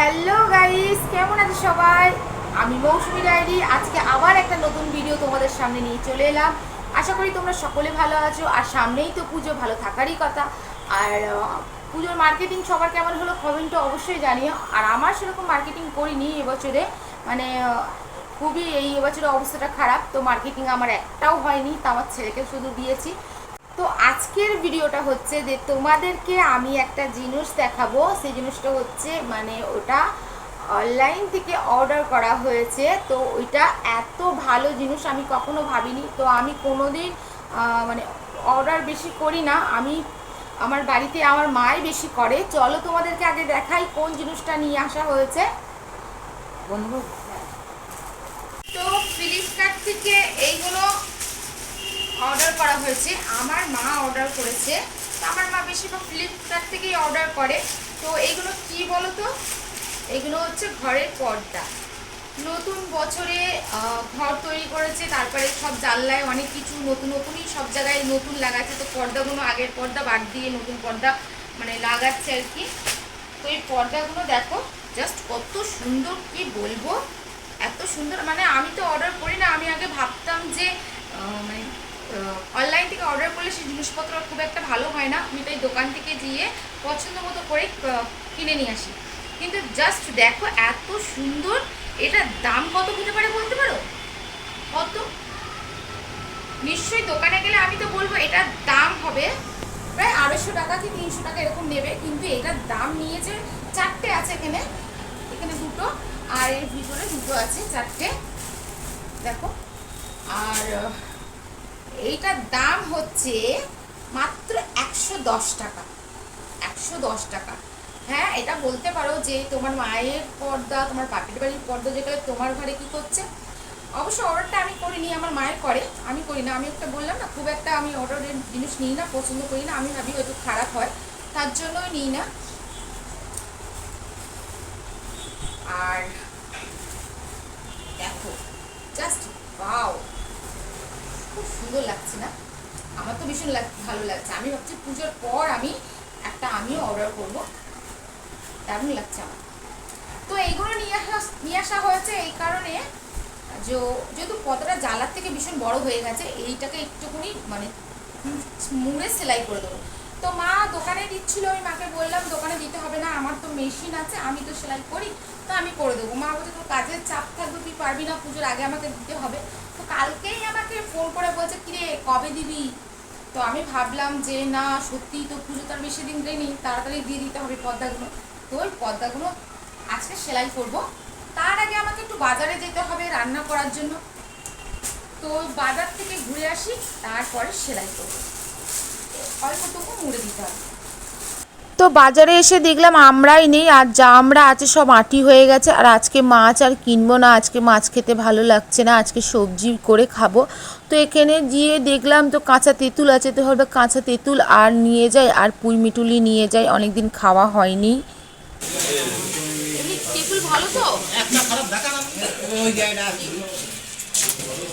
Hello guys কেমন আছে সবাই? আমি মৌসুমি ডায়েরি। আজকে আবার একটা নতুন ভিডিও তোমাদের সামনে নিয়ে চলে এলাম। আশা করি তোমরা সকলে ভালো আছো। আর সামনেই তো পুজো, ভালো থাকারই কথা। আর পুজোর মার্কেটিং সবার কেমন হলো কমেন্টে অবশ্যই জানিও। আর আমার সেরকম মার্কেটিং করিনি এবছরে। মানে খুবই এই এবছরের অবস্থাটা খারাপ। তো মার্কেটিং আমার একটাও হয়নি। তো আমার ছেলেকে শুধু দিয়েছি। তো আজকের ভিডিওটা হচ্ছে যে তোমাদেরকে আমি একটা জিনিস দেখাবো। সেই জিনিসটা হচ্ছে মানে ওটা অনলাইন থেকে অর্ডার করা হয়েছে। তো ওইটা এত ভালো জিনিস আমি কখনো ভাবিনি। তো আমি কোনোদিন আহ, মানে অর্ডার বেশি করি না। আমি আমার বাড়িতে আমার মাই বেশি করে। চলো তোমাদেরকে আগে দেখাই কোন জিনিসটা নিয়ে আসা হয়েছে। বন্ধু। তো ফ্লিপকার্ট থেকে এইগুলো করা হয়েছে, আমার মা অর্ডার করেছে। তো আমার মা বেশিরভাগ ফ্লিপকার্ট থেকেই অর্ডার করে। তো এইগুলো কি বলো তো এগুলো হচ্ছে ঘরের পর্দা। নতুন বছরে ঘর তৈরি করেছে, তারপরে সব জানলায় অনেক কিছু নতুন নতুনই সব জায়গায় নতুন লাগাচ্ছে। তো পর্দাগুলো আগের পর্দা বাদ দিয়ে নতুন পর্দা মানে লাগাচ্ছে আর কি। তো এই পর্দাগুলো দেখো জাস্ট কত সুন্দর, কি বলব? এত সুন্দর মানে আমি তো অর্ডার করি না, আমি আগে ভাবতাম যে মানে অনলাইন থেকে অর্ডার করলে সেই জিনিসপত্র খুব একটা ভালো হয় না। আমি তাই দোকান থেকে গিয়ে পছন্দ মতো করে কিনে নিয়ে আসি। কিন্তু জাস্ট দেখো এত সুন্দর, এটার দাম কত হতে পারে বলতে পারো? কত? নিশ্চয়ই দোকানে গেলে আমি তো বলব এটার দাম হবে প্রায় আড়াইশো টাকা কি তিনশো টাকা এরকম নেবে। কিন্তু এটার দাম নিয়েছে চারটে আছে এখানে এখানে দুটো আর এর ভিতরে দুটো আছে চারটে। দেখো। আর এইটার দাম হচ্ছে মাত্র একশো দশ টাকা। একশো দশ টাকা। হ্যাঁ এটা বলতে পারো যে তোমার মায়ের পর্দা, তোমার বাপের বাড়ির পর্দা যেটা তোমার ঘরে কি করছে? অবশ্য অর্ডারটা আমি করিনি, আমার মায়ের করে। আমি করি না। আমি একটা বললাম না, খুব একটা আমি অর্ডারের জিনিস নিই না, পছন্দ করি না। আমি ভাবি হয়তো খারাপ হয়, তার জন্যই নিই না। আর দেখো জাস্ট বাও খুব সুন্দর লাগছে না? আমার তো ভীষণ ভালো লাগছে। আমি ভাবছি পুজোর পর আমি একটা আমিও অর্ডার করব। দারুণ লাগছে আমার। তো এইগুলো নিয়ে আসা নিয়ে আসা হয়েছে এই কারণে যে, যেহেতু পতাটা জ্বালার থেকে ভীষণ বড় হয়ে গেছে, এইটাকে একটুখানি মানে মুড়ে সেলাই করে দেবো। তো মা দোকানে দিচ্ছিল, আমি মাকে বললাম, দোকানে দিতে হবে না, আমার তো মেশিন আছে, আমি তো সেলাই করি, তো আমি করে দেবো। মা বলছে, তোর কাজের চাপ থাকবে, তুই পারবি না, পুজোর আগে আমাকে দিতে হবে। তো কালকেই আমাকে ফোন করে বলছে কিরে কবে দিবি? তো আমি ভাবলাম যে, না, সত্যিই তো পুজো তার বেশি দিন নেই তাড়াতাড়ি দিয়ে দিতে হবে পর্দাগুলো তো ওই পর্দাগুলো আজকে সেলাই করব। তার আগে আমাকে একটু বাজারে যেতে হবে রান্না করার জন্য। তো বাজার থেকে ঘুরে আসি, তারপরে সেলাই করব। অল্পটুকু মুড়ে দিতে হবে তো বাজারে এসে দেখলাম আমরাই নেই আর যা আমরা আছে সব আটি হয়ে গেছে আর আজকে মাছ আর কিনবো না আজকে মাছ খেতে ভালো লাগছে না আজকে সবজি করে খাব। তো এখানে গিয়ে দেখলাম তো কাঁচা তেঁতুল আছে তো হবে কাঁচা তেঁতুল আর নিয়ে যাই আর পুঁই মিটুলি নিয়ে যাই অনেকদিন খাওয়া হয়নি। তেঁতুল ভালো তো?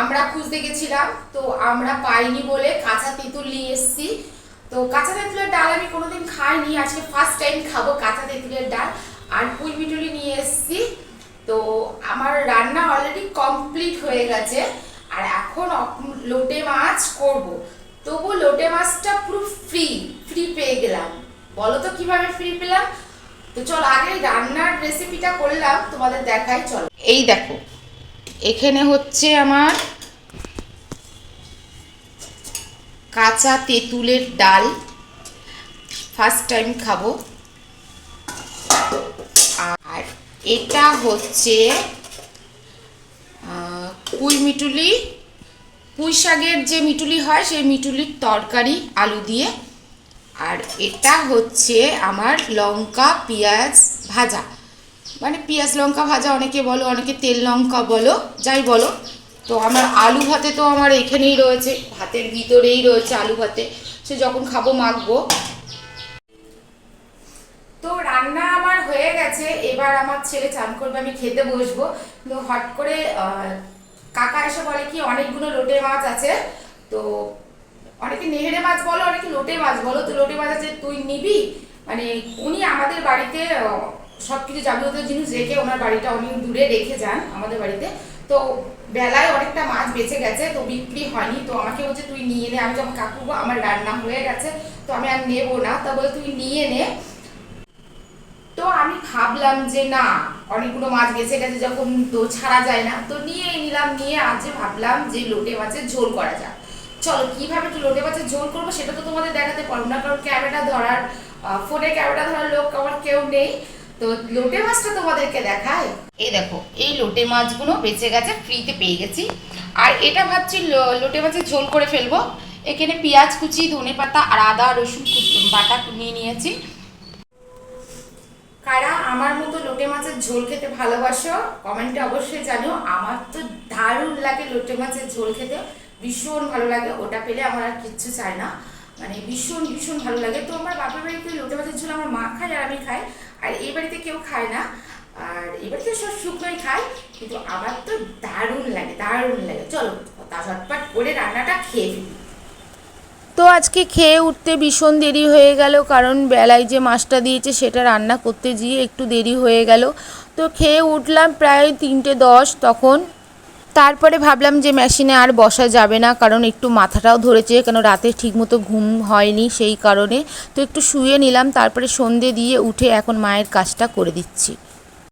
আমরা খুঁজতে গেছিলাম, তো আমরা পাইনি বলে কাঁচা তেঁতুল নিয়ে এসেছি। তো কাঁচা তেঁতুলের ডাল আমি কোনোদিন খাইনি, আজকে ফার্স্ট টাইম খাব কাঁচা তেঁতুলের ডাল। আর মিটুলি নিয়ে এসেছি। তো আমার রান্না অলরেডি কমপ্লিট হয়ে গেছে, আর এখন লোটে মাছ করব। তবু লোটে মাছটা পুরো ফ্রি ফ্রি পেয়ে গেলাম। বলো তো কীভাবে ফ্রি পেলাম? তো চলো আগে রান্নার রেসিপিটা করলাম, তোমাদের দেখাই, চলো। এই দেখো এখানে হচ্ছে আমার কাঁচা তেঁতুলের ডাল। ফার্স্ট টাইম খাব। আর এটা হচ্ছে পুঁই মিটুলি। পুঁই শাকের যে মিটুলি হয়, সেই মিটুলির তরকারি, আলু দিয়ে। আর এটা হচ্ছে আমার লঙ্কা, পেঁয়াজ ভাজা। মানে পেঁয়াজ লঙ্কা ভাজা অনেকে বলো, অনেকে তেল লঙ্কা বলো, যাই বলো। তো আমার আলু ভাতে তো আমার এখানেই রয়েছে, ভাতের ভিতরেই রয়েছে আলু ভাতে। সে যখন খাব, মাখবো। তো রান্না আমার হয়ে গেছে, এবার আমার ছেলে চান করবে, আমি খেতে বসবো। তো হট করে কাকা এসে বলে কি, অনেকগুলো লোটে মাছ আছে। তো অনেকে নেহেরে মাছ বলো, অনেকে লোটে মাছ বলো। তো লোটে মাছ আছে, তুই নিবি? মানে উনি আমাদের বাড়িতে সব কিছু যাবতীয় জিনিস রেখে ওনার বাড়িটা অনেক দূরে রেখে যান আমাদের বাড়িতে। তো বেলায় অনেকটা মাছ বেঁচে গেছে, তো বিক্রি হয়নি। তো আমাকে বলছে, তুই নিয়ে নে। আমি যখন কাকু আমার রান্না হয়ে গেছে, তো আমি আর নেব না। তা বলে, তুই নিয়ে নে। তো আমি ভাবলাম যে, না, অনেকগুলো মাছ বেঁচে গেছে, যখন তো ছাড়া যায় না। তো নিয়ে নিলাম, নিয়ে আজ ভাবলাম যে লোটে মাছের ঝোল করা যাক। চলো, কীভাবে একটু লোটে মাছের ঝোল করব সেটা তো তোমাদের দেখাতে পারব না, কারণ ক্যামেরা ধরার ফোনে ক্যামেরা ধরার লোক আমার কেউ নেই। তো লোটে মাছটা তোমাদেরকে দেখায় এই দেখো, এই লোটে মাছগুলো বেঁচে গেছে ফ্রিতে পেয়ে গেছি। আর এটা ভাবছি লোটে মাছের ঝোল করে ফেলব। এখানে পেঁয়াজ কুচি, ধনে পাতা আর আদা, রসুন বাটা নিয়ে নিয়েছি। কারা আমার মতো লোটে মাছের ঝোল খেতে ভালোবাসো, কমেন্টে অবশ্যই জানিও। আমার তো দারুণ লাগে লোটে মাছের ঝোল খেতে। ভীষণ ভালো লাগে, ওটা পেলে আমার আর কিচ্ছু চাই না। মানে ভীষণ ভীষণ ভালো লাগে। তো আমার বাপের বাড়িতে লোটে মাছের ঝোল আমার মা খায় আর আমি খাই। আর এই বাড়িতে কেউ খায় না। আর এই বাড়িতে সব শুকনোই খায়, কিন্তু আমার তো দারুণ লাগে দারুণ লাগে। চলো, তা ঝটপট করে রান্নাটা খেয়ে ফেলি। তো আজকে খেয়ে উঠতে ভীষণ দেরি হয়ে গেল, কারণ বেলায় যে মাছটা দিয়েছে সেটা রান্না করতে গিয়ে একটু দেরি হয়ে গেল। তো খেয়ে উঠলাম প্রায় তিনটে দশ, তখন তারপরে ভাবলাম যে মেশিনে আর বসা যাবে না, কারণ একটু মাথাটাও ধরেছে, কেন রাতে ঠিকমতো ঘুম হয়নি সেই কারণে। তো একটু শুয়ে নিলাম, তারপরে সন্ধে দিয়ে উঠে এখন মায়ের কাজটা করে দিচ্ছি।